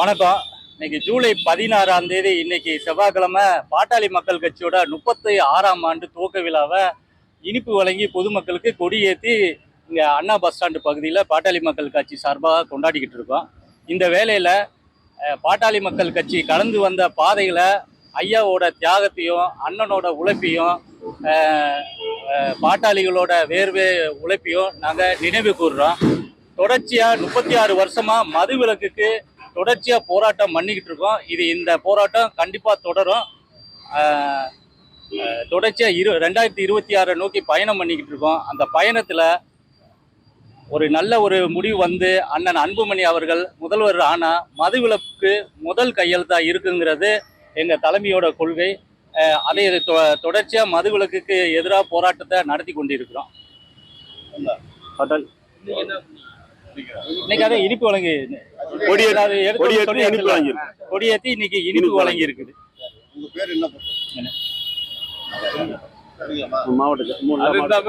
வணக்கம். இன்னைக்கு ஜூலை பதினாறாம் தேதி இன்னைக்கு செவ்வாய்க்கிழமை பாட்டாளி மக்கள் கட்சியோட முப்பத்தி ஆறாம் ஆண்டு துவக்க விழாவை இனிப்பு வழங்கி பொதுமக்களுக்கு கொடியேற்றி இங்கே அண்ணா பஸ் ஸ்டாண்டு பகுதியில் பாட்டாளி மக்கள் கட்சி சார்பாக கொண்டாடிக்கிட்டு இருக்கோம். இந்த வேலையில் பாட்டாளி மக்கள் கட்சி கலந்து வந்த பாதைகளை ஐயாவோட தியாகத்தையும் அண்ணனோட உழைப்பையும் பாட்டாளிகளோட வேர்வே உழைப்பையும் நாங்கள் நினைவு கூறுறோம் தொடர்ச்சியாக முப்பத்தி ஆறு வருஷமாக மதுவிலக்குக்கு தொடர்ச்சியாக போராட்டம் பண்ணிக்கிட்டு இருக்கோம். இது இந்த போராட்டம் கண்டிப்பாக தொடரும். தொடர்ச்சியாக இரு ரெண்டாயிரத்தி இருபத்தி ஆறை நோக்கி பயணம் பண்ணிக்கிட்டு இருக்கோம். அந்த பயணத்தில் ஒரு நல்ல ஒரு முடிவு வந்து அண்ணன் அன்புமணி அவர்கள் முதல்வர் ஆனால் மதுவிலக்கு முதல் கையெழுத்தாக இருக்குங்கிறது எங்கள் தலைமையோட கொள்கை. அதை தொ- தொடர்ச்சியாக மதுவிலக்குக்கு எதிராக போராட்டத்தை நடத்தி கொண்டிருக்கிறோம். இன்னைக்கு அதை இனிப்பு வழங்கி கொடியேற்றி- இனிப்பு வழங்கியிருக்கு. கொடியேற்றி இன்னைக்கு இனிப்பு வழங்கி இருக்குது மாவட்டத்தில்